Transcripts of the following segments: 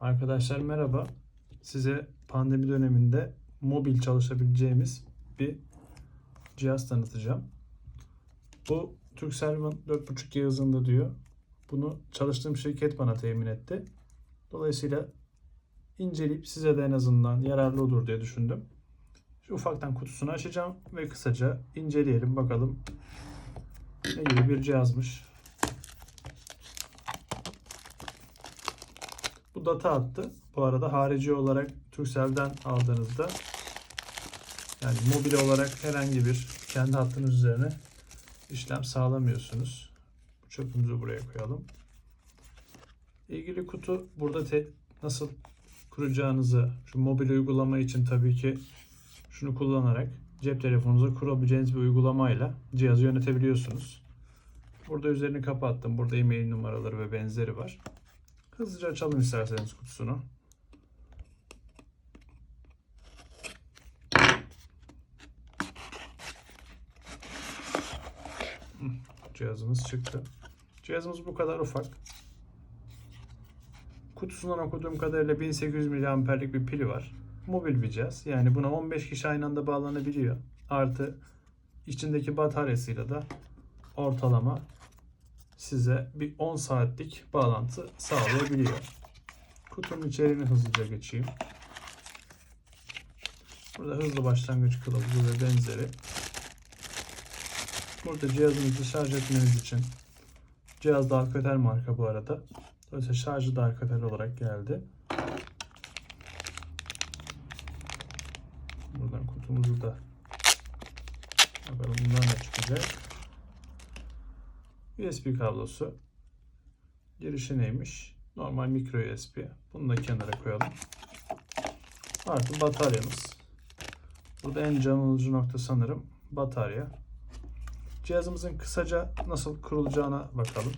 Arkadaşlar merhaba. Size pandemi döneminde mobil çalışabileceğimiz bir cihaz tanıtacağım. Bu Turkcell'in 4.5 cihazında diyor. Bunu çalıştığım şirket bana temin etti. Dolayısıyla inceleyip size de en azından yararlı olur diye düşündüm. Şu ufaktan kutusunu açacağım ve kısaca inceleyelim bakalım ne gibi bir cihazmış. Bu data attı. Bu arada harici olarak Turkcell'den aldığınızda yani mobil olarak herhangi bir kendi hattınız üzerine işlem sağlamıyorsunuz. Bu çöpümüzü buraya koyalım. İlgili kutu burada te- nasıl kuracağınızı şu mobil uygulama için tabii ki şunu kullanarak cep telefonunuza kurabileceğiniz bir uygulamayla cihazı yönetebiliyorsunuz. Burada üzerini kapattım. Burada e-mail numaraları ve benzeri var. Hızlıca açalım isterseniz kutusunu. Cihazımız çıktı. Cihazımız bu kadar ufak. Kutusundan okuduğum kadarıyla 1800 mAh'lik bir pili var. Mobil bir cihaz. Yani buna 15 kişi aynı anda bağlanabiliyor. Artı içindeki bataryasıyla da ortalama size bir 10 saatlik bağlantı sağlayabiliyor. Kutunun içeriğini hızlıca geçeyim. Burada hızlı başlangıç kılavuzu ve benzeri. Burada cihazınızı şarj etmeniz için cihaz da Alcatel marka bu arada. Dolayısıyla şarjı da Alcatel olarak geldi. Buradan kutumuzu da bakalım bundan ne çıkacak. USB kablosu. Girişi neymiş? Normal micro USB. Bunu da kenara koyalım. Artı bataryamız. Burada en can alıcı nokta sanırım batarya. Cihazımızın kısaca nasıl kurulacağına bakalım.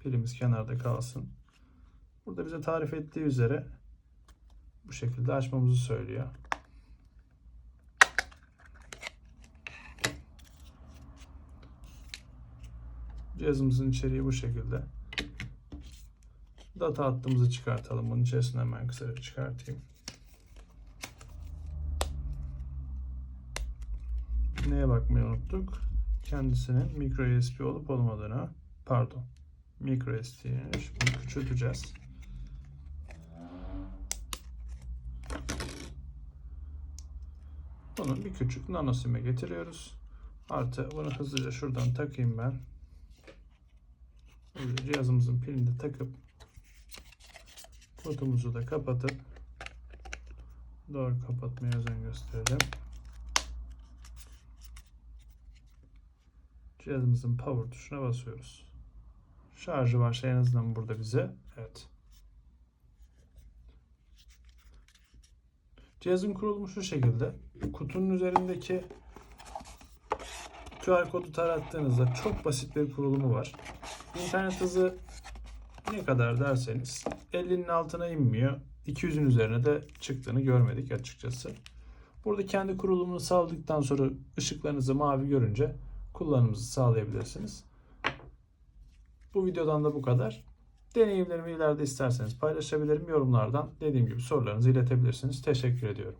Pilimiz kenarda kalsın. Burada bize tarif ettiği üzere bu şekilde açmamızı söylüyor. Cihazımızın içeriği bu şekilde. Data hattımızı çıkartalım. Bunun içerisinde hemen kısaca çıkartayım. Neye bakmayı unuttuk? Kendisinin micro USB olup olmadığına. Pardon. Micro SD'ymiş. Bunu küçülteceğiz. Bunu bir küçük nano sim'e getiriyoruz. Artı bunu hızlıca şuradan takayım ben. Cihazımızın pilini de takıp kutumuzu da kapatıp doğru kapatmaya özen gösterelim. Cihazımızın power tuşuna basıyoruz. Şarjı varsa en azından burada bize. Evet. Cihazın kurulumu şu şekilde. Kutunun üzerindeki QR kodu tarattığınızda çok basit bir kurulumu var. İnternet hızı ne kadar derseniz 50'nin altına inmiyor. 200'ün üzerine de çıktığını görmedik açıkçası. Burada kendi kurulumunu sağladıktan sonra ışıklarınızı mavi görünce kullanımınızı sağlayabilirsiniz. Bu videodan da bu kadar. Deneyimlerimi ileride isterseniz paylaşabilirim. Yorumlardan dediğim gibi sorularınızı iletebilirsiniz. Teşekkür ediyorum.